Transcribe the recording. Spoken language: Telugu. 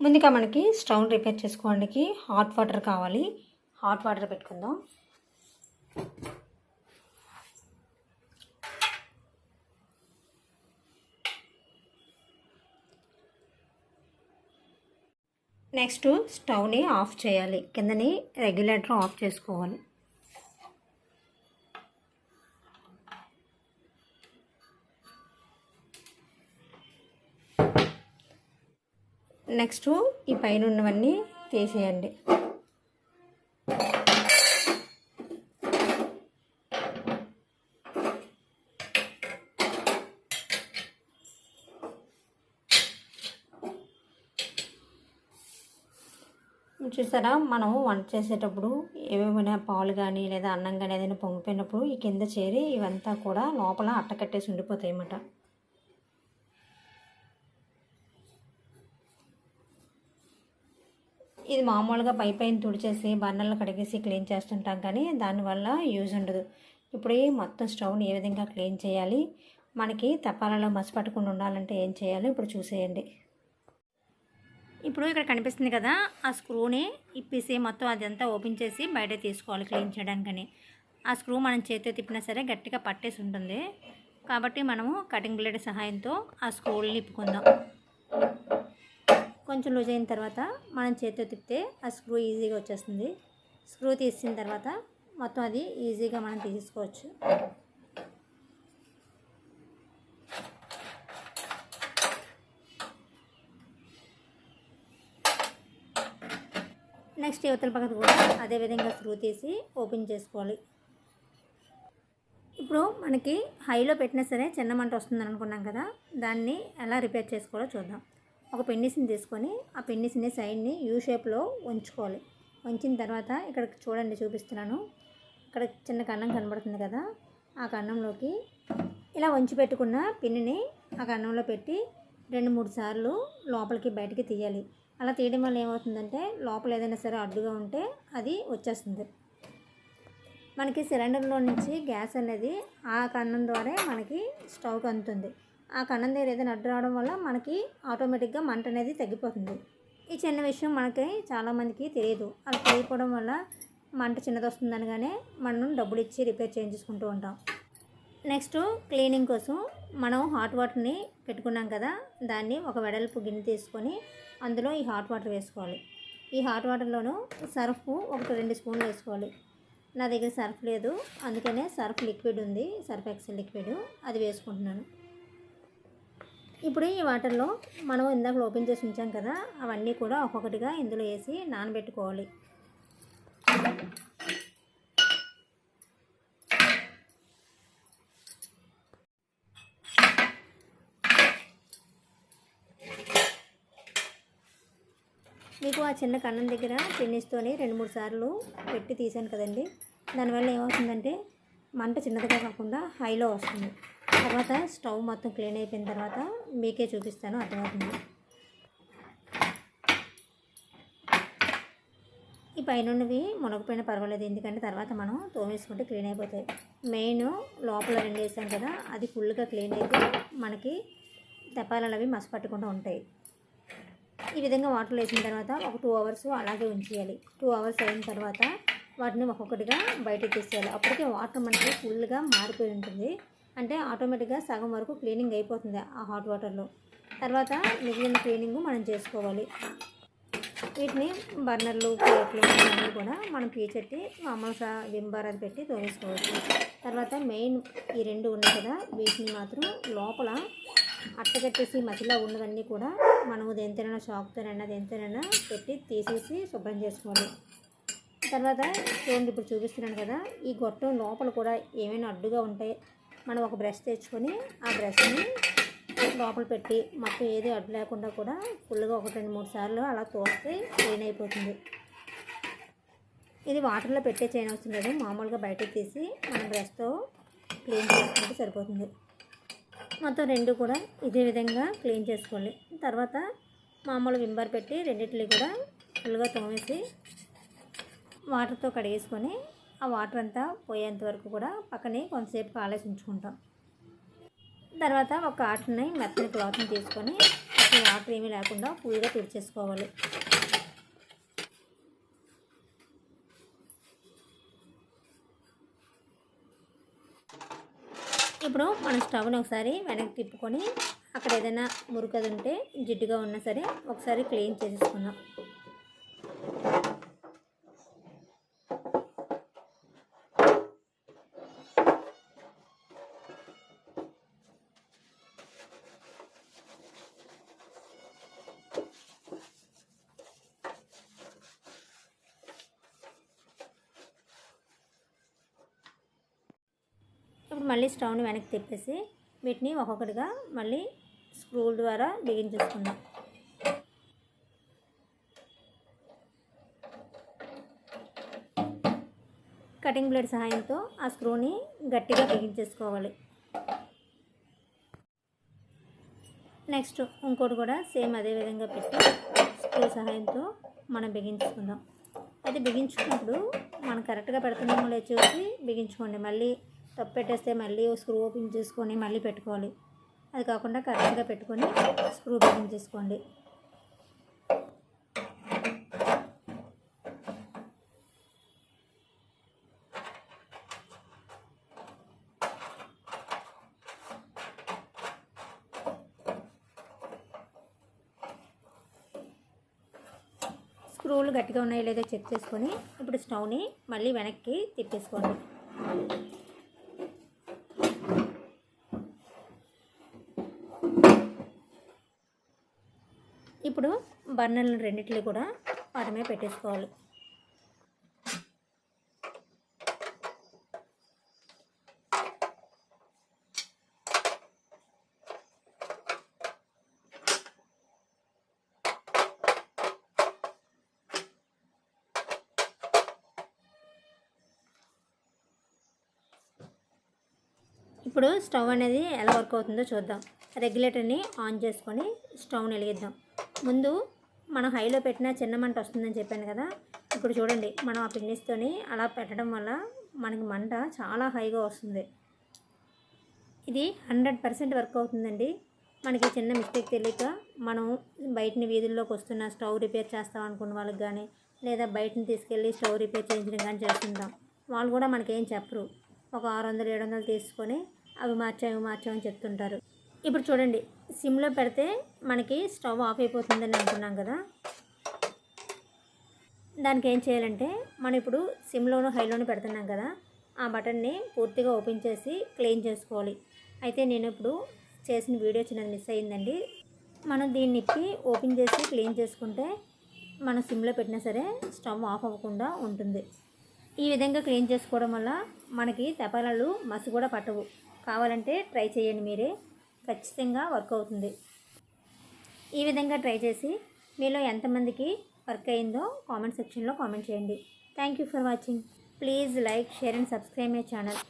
ముందుగా మనకి స్టవ్ రిపేర్ చేసుకోవడానికి హాట్ వాటర్ కావాలి. హాట్ వాటర్ పెట్టుకుందాం. నెక్స్ట్ స్టవ్ని ఆఫ్ చేయాలి. కిందని రెగ్యులేటర్ ఆఫ్ చేసుకోవాలి. నెక్స్ట్ ఈ పైన ఉన్నవన్నీ తీసేయండి చూసారా? మనం వంట చేసేటప్పుడు ఏమేమైనా పాలు కానీ లేదా అన్నం కానీ ఏదైనా పొంగిపోయినప్పుడు ఈ కింద చేరి ఇవంతా కూడా లోపల అట్టకట్టేసి ఉండిపోతాయి అన్నమాట ఇది మామూలుగా పై పైన తుడిచేసి బర్నర్లు కడిగేసి క్లీన్ చేస్తుంటాం కానీ దానివల్ల యూజ్ ఉండదు. ఇప్పుడు మొత్తం స్టవ్ని ఏ విధంగా క్లీన్ చేయాలి? మనకి తపాలలో మసి పట్టకుండా ఉండాలంటే ఏం చేయాలో ఇప్పుడు చూసేయండి. ఇప్పుడు ఇక్కడ కనిపిస్తుంది కదా ఆ స్క్రూని ఇప్పేసి మొత్తం అదంతా ఓపెన్ చేసి బయట తీసుకోవాలి క్లీన్ చేయడానికని. ఆ స్క్రూ మనం చేతితో తిప్పినా సరే గట్టిగా పట్టేసి ఉంటుంది. కాబట్టి మనము కటింగ్ బ్లేడ్ సహాయంతో ఆ స్క్రూని ఇప్పుకుందాం కొంచెం లూజ్ అయిన తర్వాత మనం చేతితో తిప్పితే ఆ స్క్రూ ఈజీగా వచ్చేస్తుంది. స్క్రూ తీసిన తర్వాత మొత్తం అది ఈజీగా మనం తీసుకోవచ్చు నెక్స్ట్ యువతల పక్కన కూడా అదే విధంగా స్క్రూ తీసి ఓపెన్ చేసుకోవాలి. ఇప్పుడు మనకి హైలో పెట్టినా సరే చిన్న మంట వస్తుందని అనుకున్నాం కదా దాన్ని ఎలా రిపేర్ చేసుకోవాలో చూద్దాం. ఒక పెన్నిస్ని తీసుకొని ఆ పెన్నిస్ని సైడ్ని యూ షేప్లో ఉంచుకోవాలి. ఉంచిన తర్వాత ఇక్కడ చూడండి చూపిస్తున్నాను. ఇక్కడ చిన్న కన్నం కనబడుతుంది కదా ఆ కన్నంలోకి ఇలా వంచి పెట్టుకున్న పిన్నిని ఆ కన్నంలో పెట్టి రెండు మూడు సార్లు లోపలికి బయటికి తీయాలి. అలా తీయడం వల్ల ఏమవుతుందంటే లోపల ఏదైనా సరే అడ్డుగా ఉంటే అది వచ్చేస్తుంది. మనకి సిలిండర్లో నుంచి గ్యాస్ అనేది ఆ కన్నం ద్వారా మనకి స్టవ్కి అందుతుంది. ఆ కన్నం దగ్గర ఏదైనా అడ్డు రావడం వల్ల మనకి ఆటోమేటిక్గా మంట అనేది తగ్గిపోతుంది. ఈ చిన్న విషయం మనకి చాలామందికి తెలియదు. అది తెలియకపోవడం వల్ల మంట చిన్నది వస్తుందనగానే మనం డబ్బులు ఇచ్చి రిపేర్ చేయించుకుంటూ ఉంటాం. నెక్స్ట్ క్లీనింగ్ కోసం మనం హాట్ వాటర్ని పెట్టుకున్నాం కదా దాన్ని ఒక వెడల్పు గిన్నె తీసుకొని అందులో ఈ హాట్ వాటర్ వేసుకోవాలి. ఈ హాట్ వాటర్లోనూ సర్ఫ్ ఒకటి రెండు స్పూన్లు వేసుకోవాలి. నా దగ్గర సర్ఫ్ లేదు అందుకనే సర్ఫ్ లిక్విడ్ ఉంది సర్ఫ్ ఎక్సెల్ లిక్విడ్ అది వేసుకుంటున్నాను. ఇప్పుడు ఈ వాటర్లో మనం ఇందాక ఓపెన్ చేసి ఉంచాం కదా అవన్నీ కూడా ఒక్కొక్కటిగా ఇందులో వేసి నానబెట్టుకోవాలి. మీకు ఆ చిన్న కన్నం దగ్గర పిన్నిస్తోని రెండు మూడు సార్లు పెట్టి తీసాను కదండి. దానివల్ల ఏమవుతుందంటే మంట చిన్నదిగా కాకుండా హైలో వస్తుంది. తర్వాత స్టవ్ మొత్తం క్లీన్ అయిపోయిన తర్వాత మీకే చూపిస్తాను అర్థమవుతుంది. ఈ పైనున్నవి మునగపోయినా పర్వాలేదు ఎందుకంటే తర్వాత మనం తోమేసుకుంటే క్లీన్ అయిపోతాయి. మెయిన్ లోపల రెండు వేసాం కదా అది ఫుల్గా క్లీన్ అయితే మనకి తెప్పాలవి అవి మసి పట్టకుండా ఉంటాయి. ఈ విధంగా వాటర్లో వేసిన తర్వాత ఒక టూ అవర్స్ అలాగే ఉంచేయాలి. టూ అవర్స్ అయిన తర్వాత వాటిని ఒక్కొక్కటిగా బయటకు తీసేయాలి. అప్పటికే వాటర్ మనకి ఫుల్గా మారిపోయి ఉంటుంది. అంటే ఆటోమేటిక్గా సగం వరకు క్లీనింగ్ అయిపోతుంది ఆ హాట్ వాటర్లో. తర్వాత మిగిలిన క్లీనింగ్ మనం చేసుకోవాలి. వీటిని బర్నర్లు ప్లేట్లు అన్నీ కూడా మనం పీచెట్టి మామూలుగా వింబార్ అది పెట్టి తోమేసుకోవచ్చు. తర్వాత మెయిన్ ఈ రెండు ఉన్నాయి కదా వీటిని మాత్రం లోపల అట్టగట్టేసి మధ్యలో ఉన్నవన్నీ కూడా మనము దేనితోనైనా షాక్తోనైనా దేనితోనైనా పెట్టి తీసేసి శుభ్రం చేసుకోవాలి. తర్వాత చూడండి ఇప్పుడు చూపిస్తున్నాను కదా ఈ గొట్టం లోపల కూడా ఏమైనా అడ్డుగా ఉంటాయి మనం ఒక బ్రష్ తెచ్చుకొని ఆ బ్రష్ని లోపల పెట్టి మొత్తం ఏది అడ్డు లేకుండా కూడా ఫుల్గా ఒక రెండు మూడు సార్లు అలా తోస్తే క్లీన్ అయిపోతుంది. ఇది వాటర్లో పెట్టే చేయని అవసరం లేదు. మామూలుగా బయటకు తీసి మనం బ్రష్తో క్లీన్ చేసుకుంటే సరిపోతుంది. మొత్తం రెండు కూడా ఇదే విధంగా క్లీన్ చేసుకోవాలి. తర్వాత మామూలు వింబర్ పెట్టి రెండింటిని కూడా ఫుల్గా తోమేసి వాటర్తో కడిగేసుకొని ఆ వాటర్ అంతా పోయేంత వరకు కూడా పక్కనే కొంతసేపు ఆలోచించుకుంటాం. తర్వాత ఒక కాటన్ని మెత్తని క్లాత్ని తీసుకొని వాటర్ ఏమీ లేకుండా ఫుల్గా తుడిచేసుకోవాలి. ఇప్పుడు మనం స్టవ్ని ఒకసారి వెనక్కి తిప్పుకొని అక్కడ ఏదైనా మురుకది ఉంటే జిడ్డుగా ఉన్నా సరే ఒకసారి క్లీన్ చేసేసుకుందాం. మళ్ళీ స్టవ్ని వెనక్కి తిప్పేసి వీటిని ఒక్కొక్కటిగా మళ్ళీ స్క్రూల ద్వారా బిగించేసుకుందాం కటింగ్ బ్లేడ్ సహాయంతో ఆ స్క్రూని గట్టిగా బిగించేసుకోవాలి నెక్స్ట్ ఇంకోటి కూడా సేమ్ అదే విధంగా పెట్టి స్క్రూ సహాయంతో మనం బిగించుకుందాం అది బిగించుకున్నప్పుడు మనం కరెక్ట్గా పెడుతున్నామో లేదో చూసి బిగించుకోండి. మళ్ళీ తప్పు పెట్టేస్తే మళ్ళీ స్క్రూ ఓపెన్ చేసుకొని మళ్ళీ పెట్టుకోవాలి. అది కాకుండా కరెక్ట్గా పెట్టుకొని స్క్రూ ఓపెన్ చేసుకోండి. స్క్రూలు గట్టిగా ఉన్నాయో లేదో చెక్ చేసుకొని ఇప్పుడు స్టవ్ని మళ్ళీ వెనక్కి తిప్పేసుకోండి. ఇప్పుడు బర్నర్లు రెండింటిని కూడా వాటి మీద పెట్టేసుకోవాలి. ఇప్పుడు స్టవ్ అనేది ఎలా వర్క్ అవుతుందో చూద్దాం. రెగ్యులేటర్ని ఆన్ చేసుకొని స్టవ్ని వెలిగిద్దాం. ముందు మనం హైలో పెట్టిన చిన్న మంట వస్తుందని చెప్పాను కదా ఇప్పుడు చూడండి మనం ఆ పిన్నిస్తోని అలా పెట్టడం వల్ల మనకి మంట చాలా హైగా వస్తుంది. ఇది హండ్రెడ్ పర్సెంట్ వర్క్ అవుతుందండి. మనకి చిన్న మిస్టేక్ తెలియక మనం బయటని వీధుల్లోకి వస్తున్న స్టవ్ రిపేర్ చేస్తాం అనుకున్న వాళ్ళకి కానీ లేదా బయటని తీసుకెళ్ళి స్టవ్ రిపేర్ చేయించడం కానీ చేస్తుంటాం. వాళ్ళు కూడా మనకేం చెప్పరు. ఒక ఆరు వందలు ఏడు వందలు తీసుకొని అవి మార్చాం ఇవి మార్చామని చెప్తుంటారు. ఇప్పుడు చూడండి సిమ్లో పెడితే మనకి స్టవ్ ఆఫ్ అయిపోతుందని అనుకున్నాం కదా. దానికి ఏం చేయాలంటే మనం ఇప్పుడు సిమ్లోను హైలోను పెడుతున్నాం కదా ఆ బటన్ని పూర్తిగా ఓపెన్ చేసి క్లీన్ చేసుకోవాలి. అయితే నేను ఇప్పుడు చేసిన వీడియో చిన్నది మిస్ అయ్యిందండి. మనం దీన్ని ఇప్పి ఓపెన్ చేసి క్లీన్ చేసుకుంటే మనం సిమ్లో పెట్టినా సరే స్టవ్ ఆఫ్ అవ్వకుండా ఉంటుంది. ఈ విధంగా క్లీన్ చేసుకోవడం వల్ల మనకి తెపాలాలు మసి కూడా పట్టవు. కావాలంటే ట్రై చేయండి మీరే. ఖచ్చితంగా వర్క్ అవుతుంది. ఈ విధంగా ట్రై చేసి మీలో ఎంతమందికి వర్క్ అయిందో కామెంట్ సెక్షన్లో కామెంట్ చేయండి. Thank you for watching. Please like share and subscribe my channel.